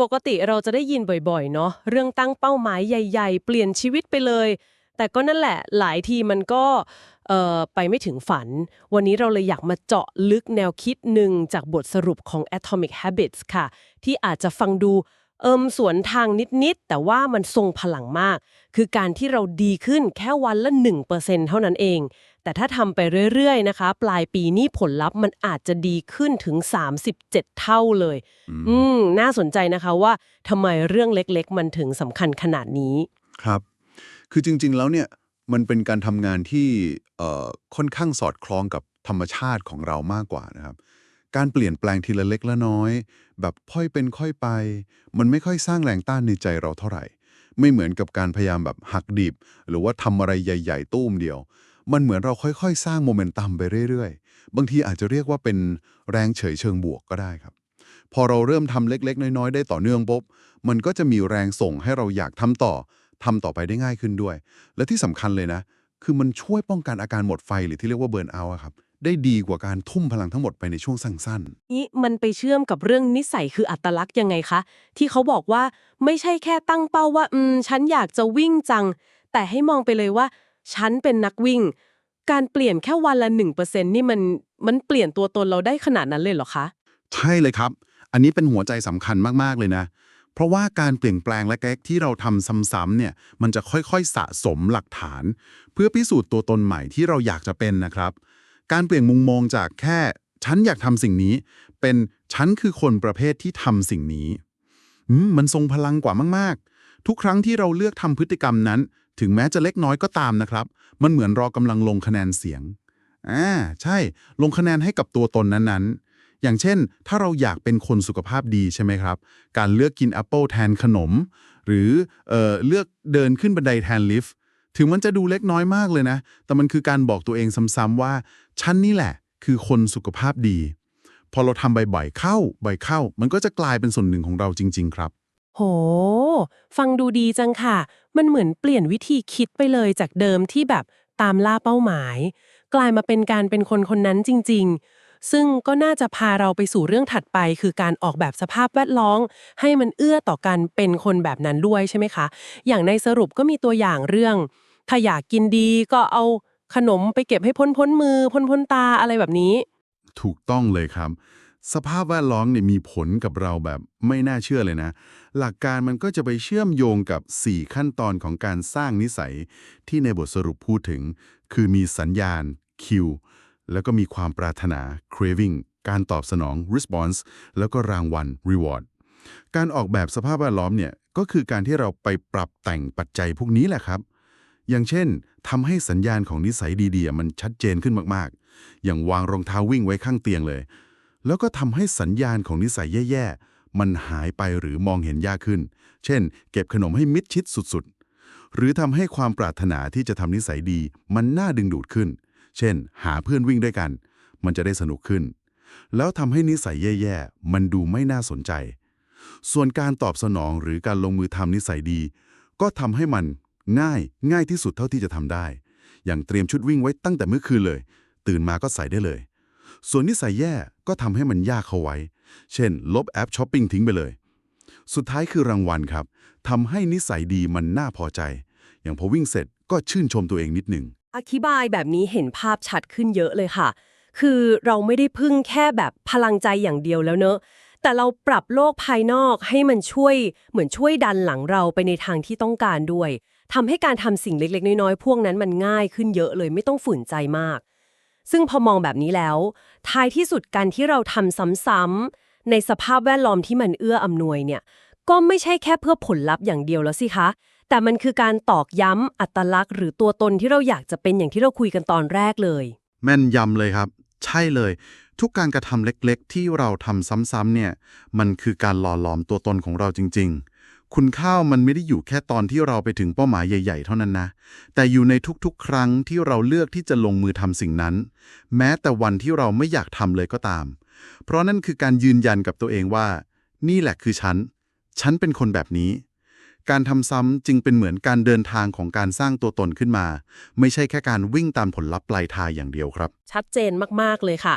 ปกติเราจะได้ยินบ่อยๆ เนาะเรื่องตั้งเป้าหมายใหญ่ ๆ เปลี่ยนชีวิตไปเลย แต่ก็นั่นแหละหลายทีมันก็เอ่อไปไม่ถึงฝัน วันนี้เราเลยอยากมาเจาะลึกแนวคิดหนึ่งจากบทสรุปของ Atomic Habits ค่ะ ที่อาจจะฟังดู เอิมสวนทางนิด ๆ แต่ว่ามันทรงพลังมาก คือการที่เราดีขึ้นแค่วันละ 1%เท่านั้นเอง แต่ถ้าทำไปเรื่อย ๆ นะคะ ปลายปีนี้ผลลัพธ์มันอาจจะดีขึ้นถึง 37 เท่าเลย อืม น่าสนใจนะคะว่าทำไมเรื่องเล็ก ๆ มันถึงสำคัญขนาดนี้ ครับ คือจริง ๆ แล้วเนี่ยมันเป็นการทำงานที่เอ่อค่อนข้างสอดคล้องกับธรรมชาติของเรามากกว่านะครับ การเปลี่ยนแปลงทีละเล็กละน้อย แบบค่อยเป็นค่อยไป มันไม่ค่อยสร้างแรงต้านในใจเราเท่าไหร่ ไม่เหมือนกับการพยายามแบบหักดิบ หรือว่าทำอะไรใหญ่ ๆ ตู้มเดียว มันเหมือนเราค่อยๆ สร้างโมเมนตัมไปเรื่อยๆ บางทีอาจจะเรียกว่าเป็นแรงเฉยเชิงบวกก็ได้ครับ พอเราเริ่มทำเล็ก ๆ น้อยๆ ได้ต่อเนื่องปุ๊บมันก็จะมีแรงส่งให้เราอยากทำต่อทำต่อไปได้ง่ายขึ้นด้วย และที่สำคัญเลยนะ คือมันช่วยป้องกันอาการหมดไฟหรือที่เรียกว่าเบิร์นเอาท์ครับ ได้ดีกว่าการทุ่มพลังทั้งหมดไปในช่วงสั้นนี้มันไปเชื่อมกับเรื่องนิสัยคืออัตลักษณ์ยังไงคะ ที่เขาบอกว่าไม่ใช่แค่ตั้งเป้าว่า อืม ฉันอยากจะวิ่งจัง แต่ให้มองไปเลยว่า ฉันเป็นนักวิ่ง การเปลี่ยนแค่วันละ1%นี่มันมันเปลี่ยนตัวตนเราได้ขนาดนั้นเลยเหรอคะ ๆ ใช่เลยครับ อันนี้เป็นหัวใจสำคัญมาก ๆ เลยนะ เพราะว่าการเปลี่ยนแปลงเล็กๆที่เราทำซ้ำๆเนี่ย มันจะค่อยๆสะสมหลักฐาน เพื่อพิสูจน์ตัวตนใหม่ที่เราอยากจะเป็นนะครับ การเปลี่ยนมุมมองจากแค่ฉันอยากทำสิ่งนี้ เป็นฉันคือคนประเภทที่ทำสิ่งนี้มันทรงพลังกว่ามากๆ ทุกครั้งที่เราเลือกทำพฤติกรรมนั้น ถึงแม้จะเล็กน้อยก็ตามนะครับ มันเหมือนเรากำลังลงคะแนนเสียงอ่าใช่ ลงคะแนนให้กับตัวตนนั้นๆ อย่างเช่น ถ้าเราอยากเป็นคนสุขภาพดีใช่ไหมครับ การเลือกกินแอปเปิลแทนขนม หรือเอ่อเลือกเดินขึ้นบันไดแทนลิฟต์ ถึงมันจะดูเล็กน้อยมากเลยนะ แต่มันคือการบอกตัวเองซ้ำๆว่า ฉันนี่แหละ คือคนสุขภาพดี พอเราทำบ่อยๆเข้า บ่อยเข้า มันก็จะกลายเป็นส่วนหนึ่งของเราจริง ๆ ครับ โห ฟังดูดีจังค่ะ มันเหมือนเปลี่ยนวิธีคิดไปเลยจากเดิมที่แบบตามล่าเป้าหมาย กลายมาเป็นการเป็นคนคนนั้นจริง ๆ ซึ่งก็น่าจะพาเราไปสู่เรื่องถัดไป คือการออกแบบสภาพแวดล้อมให้มันเอื้อต่อการเป็นคนแบบนั้นด้วยใช่ไหมคะ อย่างในสรุปก็มีตัวอย่างเรื่อง ถ้าอยากกินดีก็เอาขนมไปเก็บให้พ้นพ้นมือ พ้นพ้นตาอะไรแบบนี้ ถูกต้องเลยครับ สภาพแวดล้อมเนี่ยมีผลกับเราแบบไม่น่าเชื่อเลยนะ หลักการมันก็จะไปเชื่อมโยงกับ 4 ขั้นตอนของการสร้างนิสัยที่ในบทสรุปพูดถึง คือมีสัญญาณ cue แล้วก็มีความปรารถนา craving การตอบสนอง response แล้วก็รางวัล reward การออกแบบสภาพแวดล้อมเนี่ยก็คือการที่เราไปปรับแต่งปัจจัยพวกนี้แหละครับ อย่างเช่นทำให้สัญญาณของนิสัยดีๆ มันชัดเจนขึ้นมากๆ อย่างวางรองเท้าวิ่งไว้ข้างเตียงเลย แล้วก็ทำให้สัญญาณของนิสัยแย่ๆ มันหายไปหรือมองเห็นยากขึ้น เช่น เก็บขนมให้มิดชิดสุดๆ หรือทำให้ความปรารถนาที่จะทำนิสัยดี มันน่าดึงดูดขึ้น เช่น หาเพื่อนวิ่งด้วยกัน มันจะได้สนุกขึ้น แล้วทำให้นิสัยแย่ๆ มันดูไม่น่าสนใจ ส่วนการตอบสนองหรือการลงมือทำนิสัยดี ก็ทำให้มัน ง่าย ง่ายที่สุดเท่าที่จะทำได้ อย่างเตรียมชุดวิ่งไว้ตั้งแต่เมื่อคืนเลย ตื่นมาก็ใส่ได้เลย ส่วนนิสัยแย่ก็ทำให้มันยากเข้าไว้ เช่น ลบแอปช้อปปิ้งทิ้งไปเลย สุดท้ายคือรางวัลครับทำให้นิสัยดีมันน่าพอใจ อย่างพอวิ่งเสร็จก็ชื่นชมตัวเองนิดหนึ่งอธิบายแบบนี้เห็นภาพชัดขึ้นเยอะเลยค่ะ คือเราไม่ได้พึ่งแค่แบบพลังใจอย่างเดียวแล้วเนอะ แต่เราปรับโลกภายนอกให้มันช่วยเหมือนช่วยดันหลังเราไปในทางที่ต้องการด้วย ทำให้การทำสิ่งเล็กๆ น้อยๆ พวกนั้นมันง่ายขึ้นเยอะเลยไม่ต้องฝืนใจมาก ซึ่งพอมองแบบนี้แล้ว ท้ายที่สุดการที่เราทำซ้ำๆในสภาพแวดล้อมที่มันเอื้ออำนวยเนี่ย ก็ไม่ใช่แค่เพื่อผลลัพธ์อย่างเดียวแล้วสิคะ แต่มันคือการตอกย้ำอัตลักษณ์ หรือตัวตนที่เราอยากจะเป็นอย่างที่เราคุยกันตอนแรกเลย แม่นยำเลยครับ ใช่เลย ทุกการกระทำเล็กๆ ที่เราทำซ้ำๆเนี่ย มันคือการหล่อหลอมตัวตนของเราจริง ๆ คุณข้าวมันไม่ได้อยู่แค่ตอนที่เราไปถึงเป้าหมายใหญ่ ๆ เท่านั้นนะ แต่อยู่ในทุกๆ ครั้งที่เราเลือกที่จะลงมือทำสิ่งนั้น แม้แต่วันที่เราไม่อยากทำเลยก็ตาม เพราะนั่นคือการยืนยันกับตัวเองว่า นี่แหละคือฉัน ฉันเป็นคนแบบนี้ การทำซ้ำจึงเป็นเหมือนการเดินทางของการสร้างตัวตนขึ้นมา ไม่ใช่แค่การวิ่งตามผลลัพธ์ปลายทางอย่างเดียวครับ ชัดเจนมาก ๆ เลยค่ะ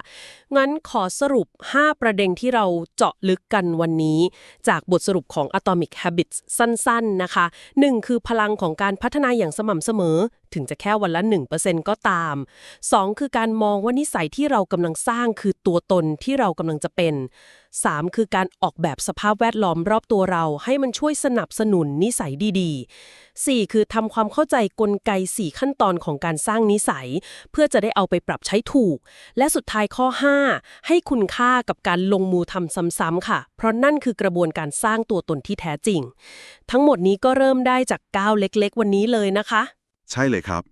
งั้นขอสรุป 5 ประเด็นที่เราเจาะลึกกันวันนี้ จากบทสรุปของ Atomic Habits สั้น ๆ นะคะ 1. คือพลังของการพัฒนาอย่างสม่ำเสมอ ถึงจะแค่วันละ 1%ก็ตาม 2. คือการมองว่านิสัยที่เรากำลังสร้างคือตัวตนที่เรากำลังจะเป็น 3. คือการออกแบบสภาพแวดล้อมรอบตัวเราให้มันช่วยสนับสนุนนิสัยดีๆ 4. คือทำความเข้าใจกลไก 4 ขั้นตอนของการสร้างนิสัย เพื่อจะได้เอาไปปรับใช้ถูก และสุดท้ายข้อ 5 ให้คุณค่ากับการลงมือทำซ้ำๆค่ะ เพราะนั่นคือกระบวนการสร้างตัวตนที่แท้จริง ทั้งหมดนี้ก็เริ่มได้จากก้าวเล็กๆ วันนี้เลยนะคะ ใช่เลยครับ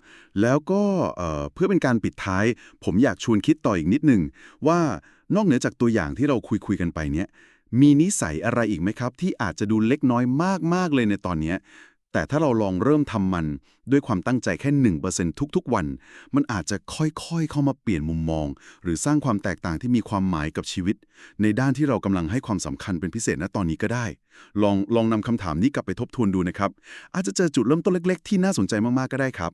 แล้วก็เอ่อเพื่อเป็นการปิดท้าย ผมอยากชวนคิดต่ออีกนิดหนึ่งว่านอกเหนือจากตัวอย่างที่เราคุยคุยๆกันไปเนี้ยมีนิสัยอะไรอีกไหมครับ ที่อาจจะดูเล็กน้อยมากๆเลยในตอนเนี้ย แต่ถ้าเราลองเริ่มทำมันด้วยความตั้งใจแค่ 1%ทุกๆวัน มันอาจจะค่อยๆ เข้ามาเปลี่ยนมุมมอง หรือสร้างความแตกต่างที่มีความหมายกับชีวิต ในด้านที่เรากำลังให้ความสำคัญเป็นพิเศษณตอนนี้ก็ได้ ลองลองนำคำถามนี้กลับไปทบทวนดูนะครับ อาจจะเจอจุดเริ่มต้นเล็ก ๆ ที่น่าสนใจมากๆก็ได้ครับ